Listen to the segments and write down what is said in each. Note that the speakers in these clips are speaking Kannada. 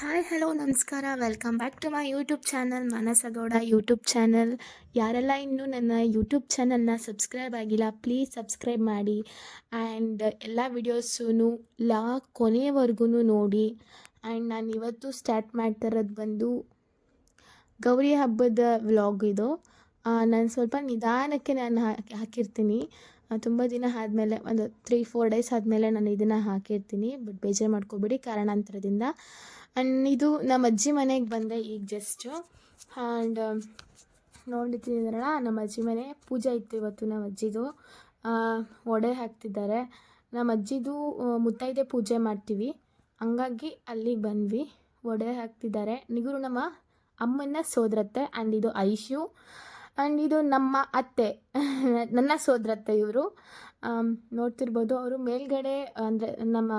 ಹಾಯ್, ಹಲೋ, ನಮಸ್ಕಾರ. Welcome back to my YouTube channel Manasa Gowda YouTube channel ಯಾರೆಲ್ಲ ಇನ್ನೂ ನನ್ನ ಯೂಟ್ಯೂಬ್ ಚಾನಲ್ನ ಸಬ್ಸ್ಕ್ರೈಬ್ ಆಗಿಲ್ಲ ಪ್ಲೀಸ್ ಸಬ್ಸ್ಕ್ರೈಬ್ ಮಾಡಿ. ಆ್ಯಂಡ್ ಎಲ್ಲ ವಿಡಿಯೋಸೂ ಲಾ ಕೊನೆಯವರೆಗೂ ನೋಡಿ. ಆ್ಯಂಡ್ ನಾನು ಇವತ್ತು ಸ್ಟಾರ್ಟ್ ಮಾಡ್ತಾ ಇರೋದು ಬಂದು ಗೌರಿ ಹಬ್ಬದ ವ್ಲಾಗ್ ಇದು. ನಾನು ಸ್ವಲ್ಪ ನಿಧಾನಕ್ಕೆ ನಾನು ಹಾಕಿ ಹಾಕಿರ್ತೀನಿ. ತುಂಬ ದಿನ ಆದಮೇಲೆ ಒಂದು ತ್ರೀ ಫೋರ್ ಡೇಸ್ ಆದಮೇಲೆ ನಾನು ಇದನ್ನು ಹಾಕಿರ್ತೀನಿ. ಬಟ್ ಬೇಜಾರು ಮಾಡ್ಕೋಬೇಡಿ. ಕಾರಣಾಂತರದಿಂದ. ಆ್ಯಂಡ್ ಇದು ನಮ್ಮ ಅಜ್ಜಿ ಮನೆಗೆ ಬಂದೆ ಈಗ ಜಸ್ಟು ಆ್ಯಂಡ್ ನೋಡಿದ್ದೀನಿ ನಮ್ಮ ಅಜ್ಜಿ ಮನೆ ಪೂಜೆ ಇತ್ತು ಇವತ್ತು ನಮ್ಮ ಅಜ್ಜಿದು. ಒಡೆ ಹಾಕ್ತಿದ್ದಾರೆ. ನಮ್ಮ ಅಜ್ಜಿದು ಮುತ್ತೈದೆ ಪೂಜೆ ಮಾಡ್ತೀವಿ. ಹಂಗಾಗಿ ಅಲ್ಲಿಗೆ ಬಂದ್ವಿ. ಒಡೆ ಹಾಕ್ತಿದ್ದಾರೆ. ನಿಗುರು ನಮ್ಮ ಅಮ್ಮನ ಸೋದರತ್ತೆ. ಆ್ಯಂಡ್ ಇದು ಐಶು ಆ್ಯಂಡ್ ಇದು ನಮ್ಮ ಅತ್ತೆ, ನನ್ನ ಸೋದರತ್ತೆ ಇವರು. ನೋಡ್ತಿರ್ಬೋದು ಅವರು ಮೇಲ್ಗಡೆ, ಅಂದರೆ ನಮ್ಮ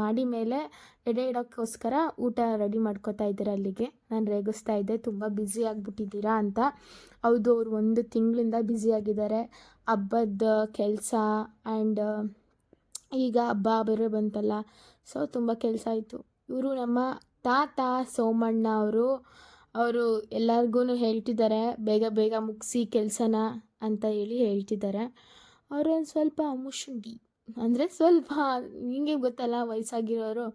ಮಾಡಿ ಮೇಲೆ ಎಡೆ ಇಡೋಕ್ಕೋಸ್ಕರ ಊಟ ರೆಡಿ ಮಾಡ್ಕೋತಾ ಇದ್ದಾರೆ ಅಲ್ಲಿಗೆ. ನಾನು ರೇಗಿಸ್ತಾ ಇದ್ದೆ, ತುಂಬ ಬ್ಯುಸಿ ಆಗಿಬಿಟ್ಟಿದ್ದೀರಾ ಅಂತ. ಹೌದು, ಅವರು ಒಂದು ತಿಂಗಳಿಂದ ಬ್ಯುಸಿಯಾಗಿದ್ದಾರೆ ಹಬ್ಬದ ಕೆಲಸ ಆ್ಯಂಡ್ ಈಗ ಹಬ್ಬ ಬರೋ ಬಂತಲ್ಲ ಸೊ ತುಂಬ ಕೆಲಸ ಆಯಿತು. ಇವರು ನಮ್ಮ ತಾತ ಸೋಮಣ್ಣ ಅವರು ಅವರು ಎಲ್ಲರಿಗೂ ಹೇಳ್ತಿದ್ದಾರೆ ಬೇಗ ಬೇಗ ಮುಗಿಸಿ ಕೆಲಸನ ಅಂತ ಹೇಳಿ ಹೇಳ್ತಿದ್ದಾರೆ ಅವರು ಒಂದು ಸ್ವಲ್ಪ ಮುಶುಂಡಿ, ಅಂದರೆ ಸ್ವಲ್ಪ ಹಿಂಗೆ ಗೊತ್ತಲ್ಲ ವಯಸ್ಸಾಗಿರೋರು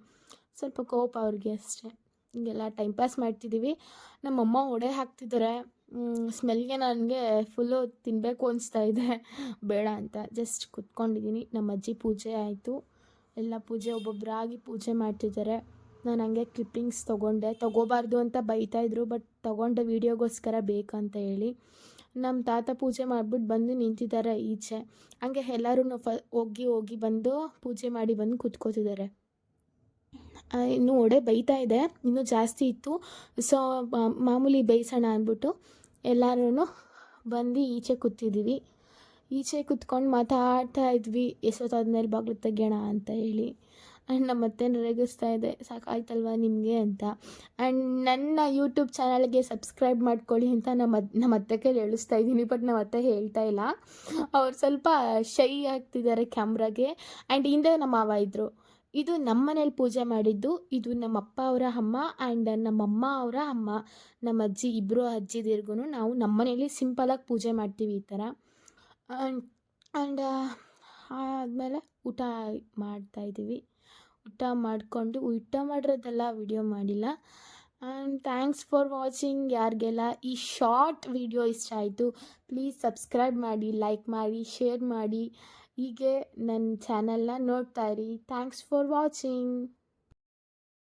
ಸ್ವಲ್ಪ ಕೋಪ ಅವ್ರಿಗೆ ಅಷ್ಟೇ. ಹಿಂಗೆಲ್ಲ ಟೈಮ್ ಪಾಸ್ ಮಾಡ್ತಿದ್ದೀವಿ ನಮ್ಮಮ್ಮ ಒಡೆ ಹಾಕ್ತಿದ್ದಾರೆ ಸ್ಮೆಲ್ಗೆ ನನಗೆ ಫುಲ್ಲು ತಿನ್ನಬೇಕು ಅನಿಸ್ತಾ ಇದೆ. ಬೇಡ ಅಂತ ಜಸ್ಟ್ ಕುತ್ಕೊಂಡಿದ್ದೀನಿ ನಮ್ಮ ಅಜ್ಜಿ ಪೂಜೆ ಆಯಿತು. ಎಲ್ಲ ಪೂಜೆ ಒಬ್ಬೊಬ್ಬರಾಗಿ ಪೂಜೆ ಮಾಡ್ತಿದ್ದಾರೆ ನಾನು ಹಂಗೆ ಕ್ಲಿಪ್ಪಿಂಗ್ಸ್ ತೊಗೊಂಡೆ. ತೊಗೋಬಾರ್ದು ಅಂತ ಬೈತಾಯಿದ್ರು ಬಟ್ ತೊಗೊಂಡೆ ವೀಡಿಯೋಗೋಸ್ಕರ ಬೇಕಂತ ಹೇಳಿ ನಮ್ಮ ತಾತ ಪೂಜೆ ಮಾಡಿಬಿಟ್ಟು ಬಂದು ನಿಂತಿದ್ದಾರೆ ಈಚೆ. ಹಂಗೆ ಎಲ್ಲರೂ ಫ, ಹೋಗಿ ಹೋಗಿ ಬಂದು ಪೂಜೆ ಮಾಡಿ ಬಂದು ಕೂತ್ಕೋತಿದ್ದಾರೆ ಇನ್ನೂ ಒಡೆ ಬೈತಾ ಇದೆ. ಇನ್ನೂ ಜಾಸ್ತಿ ಇತ್ತು. ಸೊ ಮಾಮೂಲಿ ಬೇಯಿಸೋಣ ಅಂದ್ಬಿಟ್ಟು ಎಲ್ಲರೂ ಬಂದು ಈಚೆ ಕೂತಿದ್ದೀವಿ ಈಚೆ ಕುತ್ಕೊಂಡು ಮಾತಾಡ್ತಾ ಇದ್ವಿ, ಎಷ್ಟೊತ್ತಾದ್ಮೇಲೆ ಬಾಗಿಲು ತೆಗಿಯೋಣ? ಅಂತ ಹೇಳಿ. ಆ್ಯಂಡ್ ನಮ್ಮ ಅತ್ತೆನ ರೇಗಿಸ್ತಾ ಇದೆ. ಸಾಕಾಯ್ತಲ್ವಾ ನಿಮಗೆ ಅಂತ. ಆ್ಯಂಡ್ ನನ್ನ ಯೂಟ್ಯೂಬ್ ಚಾನಲ್ಗೆ ಸಬ್ಸ್ಕ್ರೈಬ್ ಮಾಡ್ಕೊಳ್ಳಿ ಅಂತ ನಮ್ಮ ನಮ್ಮ ಅತ್ತೆ ಕೈಲಿ ಹೇಳಿಸ್ತಾ ಇದ್ದೀನಿ ಬಟ್ ನಮ್ಮ ಅತ್ತೆ ಹೇಳ್ತಾ ಇಲ್ಲ. ಅವ್ರು ಸ್ವಲ್ಪ ಶೈ ಆಗ್ತಿದ್ದಾರೆ ಕ್ಯಾಮ್ರಾಗೆ. ಆ್ಯಂಡ್ ಹಿಂದೆ ನಮ್ಮ ಮಾವ ಇದ್ದರು ಇದು ನಮ್ಮ ಮನೇಲಿ ಪೂಜೆ ಮಾಡಿದ್ದು, ಇದು ನಮ್ಮ ಅಪ್ಪ ಅವರ ಅಮ್ಮ ಆ್ಯಂಡ್ ನಮ್ಮಮ್ಮ ಅವರ ಅಮ್ಮ. ನಮ್ಮ ಅಜ್ಜಿ ಇಬ್ಬರು ಅಜ್ಜಿದಿರ್ಗೂ ನಾವು ನಮ್ಮ ಮನೇಲಿ ಸಿಂಪಲಾಗಿ ಪೂಜೆ ಮಾಡ್ತೀವಿ ಈ ಥರ ಆ್ಯಂಡ್ ಆ್ಯಂಡ್ ಆದಮೇಲೆ ಊಟ ಮಾಡ್ತಾಯಿದ್ದೀವಿ ಊಟ ಮಾಡಿಕೊಂಡು, ಊಟ ಮಾಡಿರೋದೆಲ್ಲ ವಿಡಿಯೋ ಮಾಡಿಲ್ಲ. ಆ್ಯಂಡ್ ಥ್ಯಾಂಕ್ಸ್ ಫಾರ್ ವಾಚಿಂಗ್ ಯಾರಿಗೆಲ್ಲ ಈ ಶಾರ್ಟ್ ವಿಡಿಯೋ ಇಷ್ಟ ಆಯಿತು ಪ್ಲೀಸ್ ಸಬ್ಸ್ಕ್ರೈಬ್ ಮಾಡಿ ಲೈಕ್ ಮಾಡಿ ಶೇರ್ ಮಾಡಿ. ಹೀಗೆ ನನ್ನ ಚಾನಲ್ನ ನೋಡ್ತಾ ಇರಿ. Thanks for watching